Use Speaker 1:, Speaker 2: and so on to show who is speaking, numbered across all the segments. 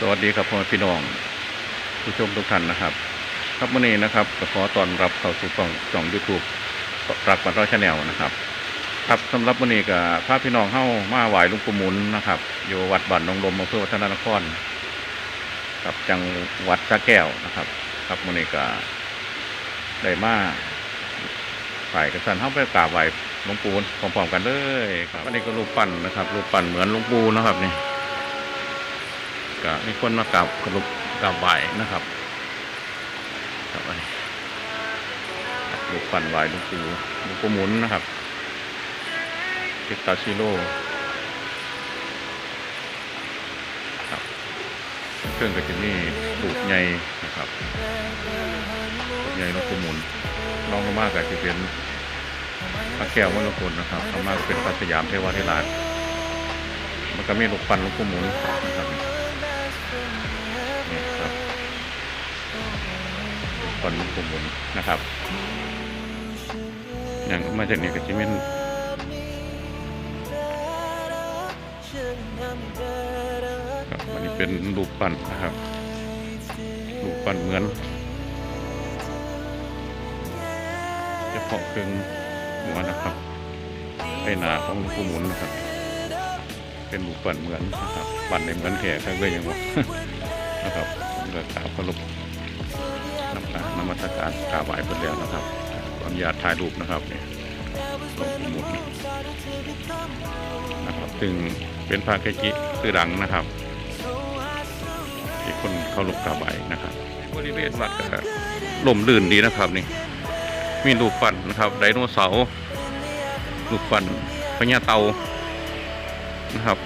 Speaker 1: สวัสดีครับพ่อพี่น้อง ผู้ชมทุกท่านนะครับ ครับวันนี้นะครับขอต้อนรับเข้าสู่ช่องช่องยูทูบรักบันร้อยชาแนลนะครับ ครับสำหรับวันนี้ก็พาพี่น้องเข้ามาไหว้หลุงปู่หมุนนะครับ อยู่วัดบ้านนองลมอำเภอวัฒนานครครับจังหวัดสระแก้วนะครับ ครับวันนี้ก็ได้มาฝ่ายกระสันเข้าไปกราบไหว้หลวงปู่พร้อมๆกันเลยครับอันนี้ก็รูปปั้นนะครับ รูปปั้นเหมือนหลวงปู่นะครับนี่ ก็มีคนมากราบกรุบกราบไหวนะครับครับอันนี้ลูกปั่นไหวลูกปูลูกปูหมุนนะครับพิตาชิโร่ครับเครื่องก็จะมีลูกใหญ่นะครับลูกใหญ่ลูกปูหมุนลองลงมากก็จะเป็นพระแก้วมรกตนะครับลงมากเป็นพระสยามเทวาธิราชมันก็มีลูกปั่นลูกปูหมุนนะครับ อนหลวงปู่หมุนนะครับอย่างมาจากนี่ก็จะเป็นครับอันนี้เป็นรูปปั้นนะครับรูปปั้นเหมือนเฉพาะเครื่องหัวนะครับไอหนาของกูหมุนนะครับ เป็นรูปปั้นเหมือนนะครับปั้นในเหมือนแขกทั้งเลยยังวะนะครับผมก็กราบเคารพ นำการนมัสการกราบไหว้เพื่อนแล้วนะครับขออนุญาตถ่ายรูปนะครับเนี่ยหลวงปู่หมุนนะครับซึ่งเป็นพระเกจิชื่อดังนะครับ ที่คนเคารพกราบไหว้นะครับบริเวณวัดก็ล่มลื่นดีนะครับนี่มีรูปปั้นนะครับไดโนเสาร์รูปปั้นพญาเตานะครับ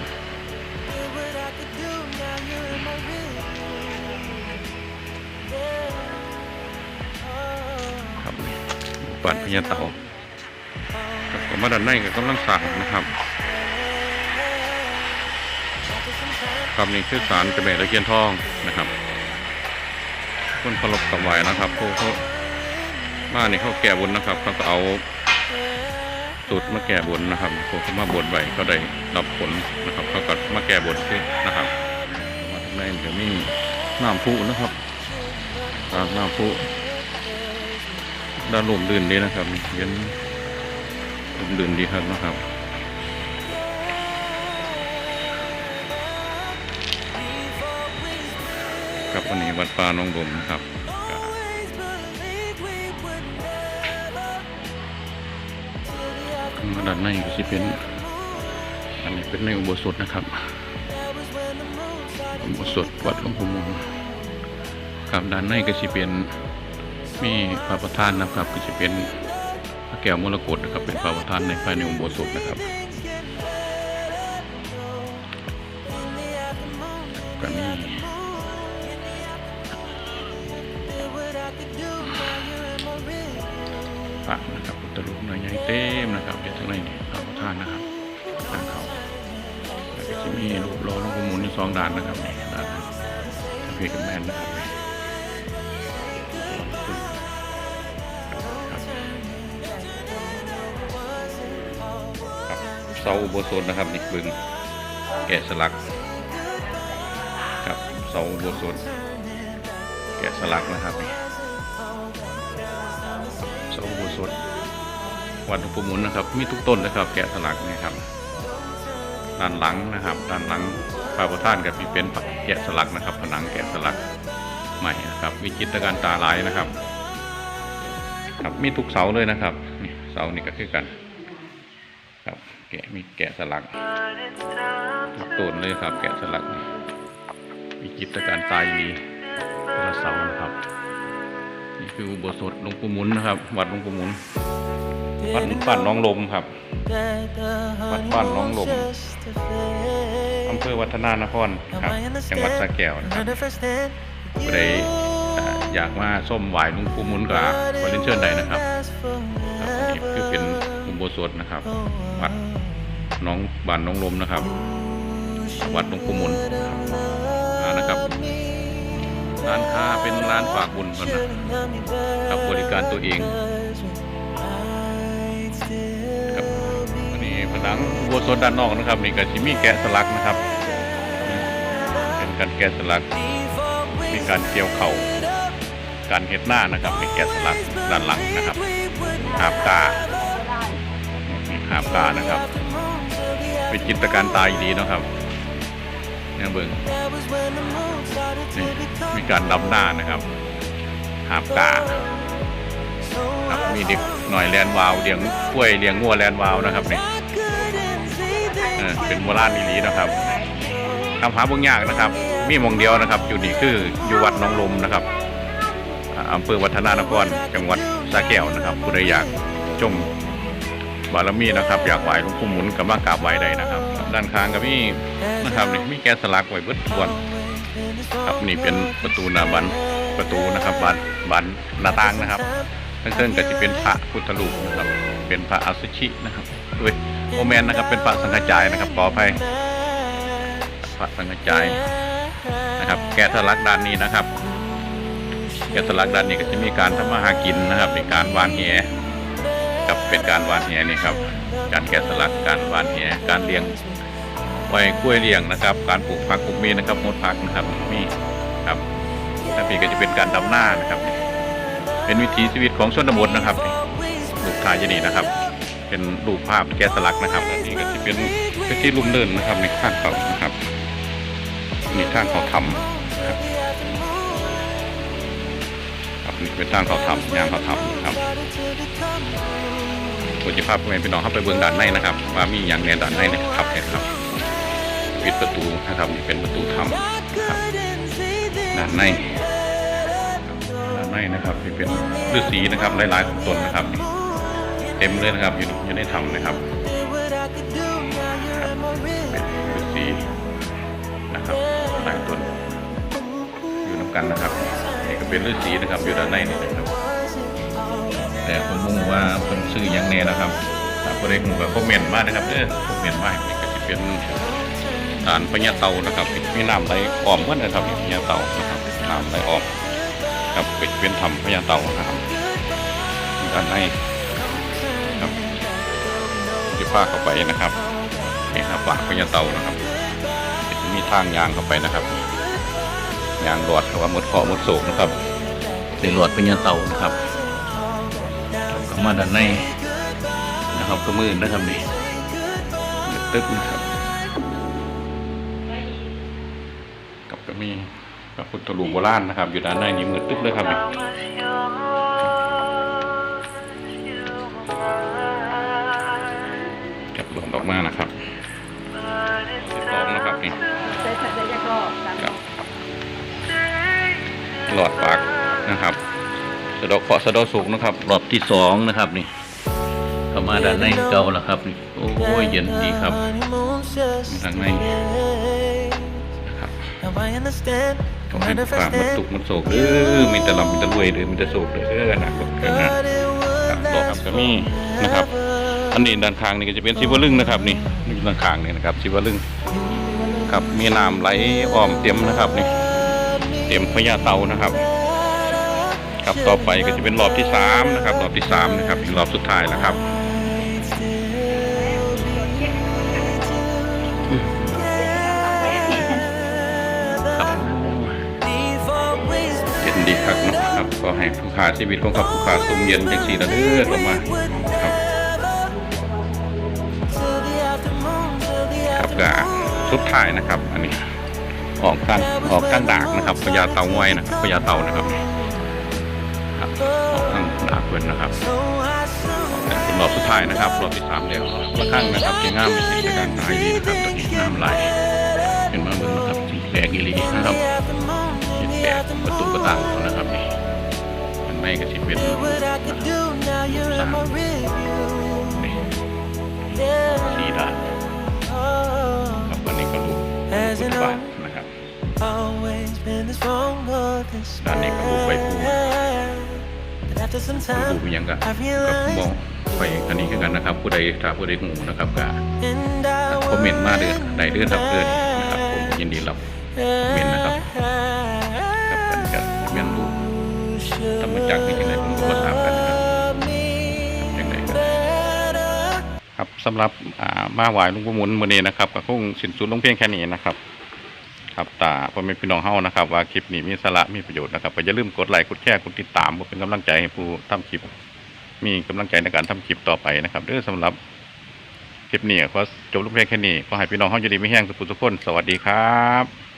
Speaker 1: ญาเต่าครับผมมาด้านในก็กำลังสั่งนะครับครับนี่คือสารเจ้าแม่ตะเคียนทองนะครับคนเคารพกับไหวนะครับผู้เขามานี่เขาแก่บนนะครับเขาก็เอาตุดมาแก่บนนะครับพวกเขามาบนไหวก็ได้รับผลนะครับเขาก็มาแก่บนขึ้นนะครับมาทางในนี่ก็มีน้ำพุนะครับครับน้ำพุ ด้านลมลื่นดีนะครับเย็นลมลื่นดีครับนะครับครับวันนี้วัดป่าน้องลมนะครับมาด้านในก็จะเป็นอันนี้เป็นในอุโบสถนะครับอุโบสถวัดหลวงปู่มุนครับด้านในก็จะเป็น มีพระประธานนะครับก็จะเป็นพระแก้วมรกตนะครับเป็นพระประธานในภายในอุโบสถนะครับก็มีพระนะครับพุทธรูปน่อยใหญ่เต็มนะครับเดี๋ยวทั้งในนี่พระประธานนะครับทางเขาแล้วก็จะมีรูปหล่อหลวงปู่หมุนอยู่สองด้านนะครับนี่ด้านพระเพกับแมนนะครับ เสาอุโบสถนะครับนี่เบึงแกะสลักครับเสาอุโบสถแกะสลักนะครับนี่เสาอุโบสถวัดหลวงปู่หมุนนะครับ มีทุกต้นนะครับ แกะสลักนี่ครับด้านหลังนะครับด้านหลังพระประธานกับมีเป็นแกะสลักนะครับ ผนังแกะสลักใหม่นะครับ วิจิตรการตาลายนะครับ ครับมีทุกเสาเลยนะครับเสานี่ก็คือกัน แกะมีแกะสลักทุกต้นเลยครับ แกะสลัก มีจิตการตายดีพระเสานะครับ นี่คืออุโบสถหลวงปู่มุนนะครับ วัดหลวงปู่มุนวัดบ้านน้องลมครับวัดบ้านน้องลมอำเภอวัฒนานครครับจังหวัดสระแก้วนะครับผู้ใดเอ่ออยากมาส้มไหวหลวงปู่มุนก็ขอเรียนเชิญได้นะครับครับนนี้คือเป็นอุโบสถนะครับวัด น้องบ้านน้องลมนะครับ วัดหลวงปู่มุนนะครับร้านค้าเป็นร้านฝากบุญก่อนนะครับบริการตัวเองครับอันนี้ผนังอุโบสถด้านนอกนะครับนี่ก็จะมีแกะสลักนะครับ เป็นการแกะสลัก มีการเกี่ยวเข่าการเห็ดหน้านะครับมีแกะสลักด้านหลังนะครับหาบกาหาบกานะครับ เป็นจิตรการตายดีเนาะครับเนี่ยเบิ่งนี่มีการดำหน้านะครับหาบกาครับมีเด็กหน่อยแลนวาวเลี้ยงกล้วยเลี้ยงงัวแลนวาวนะครับนี่เออเป็นโบราณนีลีนะครับทำหาเบิ่งยากนะครับ มีหมองเดียวนะครับอยู่นี่คืออยู่วัดหนองลมนะครับอ่าอำเภอวัฒนานครจังหวัดสระแก้วนะครับผู้ใดอยากชม บารมีนะครับ อยากไหว้หลวงปู่หมุนกับมากราบไหวได้นะครับ ด้านข้างก็มีนะครับนี่มีแกสลักไว้เบิดทวนครับนี่เป็นประตูหน้าบันประตูนะครับบานบานหน้าต่างนะครับข้างก็จะเป็นพระพุทธรูปนะครับ เป็นพระอสุชินะครับด้วยโอแมนนะครับ เป็นพระสังฆจายนะครับขออภัยพระสังฆจายนะครับ แกสลักด้านนี้นะครับแกสลักด้านนี้ก็จะมีการทำมาหากินนะครับในการวานแห กับเป็นการวานแหนี่ครับ การแกะสลักการวานแหการเลี้ยงไว้กล้วยเลี้ยงนะครับ การปลูกผักปลูกมนนะครับงดผักนะครับมีครับและนี่ก็จะเป็นการดำหน้านะครับ เป็นวิถีชีวิตของชนบทนะครับลูกทายอยนี่นะครับ เป็นรูปภาพแกะสลักนะครับและนี่ก็จะเป็นเป็นที่ลุ่มเดินนะครับในข้างเขานะครับนี่ทางเขาทำ เป็นทางเขาทำยางเขาทำนะครับผมจะพาไปพี่น้องเข้าไปเบื้องด้านในนะครับ ว่ามีอย่างในด้านในนะครับเห็นครับปิดประตูนะครับนี่เป็นประตูถ้ำครับด้านในด้านในนะครับนี่เป็นฤาษีนะครับหลายๆตนนะครับ เต็มเลยนะครับอยู่อยู่ในถ้ำนะครับครับเป็นฤาษีนะครับหลายตนอยู่น้ำกันนะครับ เป็นฤาษีนะครับ อยู่ด้านในนี่นะครับ แต่ผมมุ่งว่าเป็นชื่อยังแน่นะครับถ้าผู้ใดหูกับคอมเมนต์มานะครับเด้อคอมเมนต์มานี่ก็จะเป็นฐานพญาเต่านะครับมีน้ำไหลอ้อมเพื่อนนะครับพญาเต่านะครับน้ำไหลอ้อมครับเป็นเป็นถ้ำพญาเตานะครับด้านในครับที่พาเข้าไปนะครับนี่ครับปากพญาเตานะครับมีทางยางเข้าไปนะครับ ยางหลอดหรือว่าหมดเคาะหมดโศกนะครับเป็นหลอดพญาเต่านะครับก็มาด้านในนะครับก็มืดนะครับนี่มืดตึ๊บนะครับกับก็มีพระพุทธรูปโบราณนะครับ อยู่ด้านในนี่มืดตึ๊บเลยครับนี่กับหลงออกมานะครับ หลอดปากนะครับสะดอกเคราะสะดอกสุกนะครับรอบที่สองนะครับนี่เข้ามาด้านในเก่าแล้วครับนี่โอ้ยเย็นดีครับทางในนะครับขอให้ฝากมันตุกมันโศกเด้อมีแต่ลำมีแต่รวยเด้อมีแต่โศกเด้อนะก็เกิดนะต่อครับก็มีนะครับอันนี้ด้านข้างนี่ก็จะเป็นสิวลึงนะครับนี่นี่ด้านข้างนี่นะครับสิวลึงครับมีน้ำไหลอ้อมเต็มนะครับนี่ เต็มพญาเตานะครับ ครับต่อไปก็จะเป็นรอบที่สามนะครับ รอบที่สามนะครับเป็นรอบสุดท้ายแล้วครับครับเย็นดีครับนะครับก็ให้ผู้ขาชีวิตของขับผู้ขาสุ่มเย็นจังสีระเด้อลงมาครับครับก็สุดท้ายนะครับ อันนี้ ออกตั้งออกตั้งดากนะครับพญาเต่างอยนะครับพญาเต่านะครับออกตั้งดากเพื่อนนะครับเป็นรอบสุดท้ายนะครับรอบที่สามแล้วละครั้งนะครับที่ง่ามมีกิจการตายดีนะครับตอนนี้น้ำไหลเป็นมาเมือนะครับที่แดกอีลีนะครับที่แดกประตูกระต่างนะครับนี่อันในก็สิเป็นนี่สีดาน
Speaker 2: Always been this wrong or this
Speaker 1: ด้านนี้ก็รูปใบพู
Speaker 2: bad. But after some
Speaker 1: รู
Speaker 2: time,
Speaker 1: ปอิหยังกับ
Speaker 2: I
Speaker 1: กับมอง
Speaker 2: realized
Speaker 1: ไปอันนี้คือกันนะครับ ผู้ใดถ้าผู้ใดหูนะครับก็
Speaker 2: and I
Speaker 1: คอมเมนต์มาเดือนใดเดือนรับเดือนนะครับผมยินดีรับเมนนะครับกับกันกับเมียนรูปธรรมจักรนี่จังไดผมก็บ่ทราบกันนะครับจังไดก็ครับสำหรับอ่ามาไหว้หลวงปู่หมุนมื้อนี้นะครับก็คงสิ้นสุดลงเพียงแค่นี้นะครับับรับตาพ่อแม่พี่น้องเฮานะครับ ว่าคลิปนี้มีสาระมีประโยชน์นะครับก็อย่าลืมกดไลค์กดแชร์กดติดตามเพื่อเป็นกำลังใจให้ผู้ทำคลิป มีกำลังใจในการทำคลิปต่อไปนะครับด้วยสำหรับคลิปนี้ขอจบลงเพียงแค่นี้ขอให้พี่น้องเฮาอยู่ดีไม่แห้งสุขทุกคนสวัสดีครับ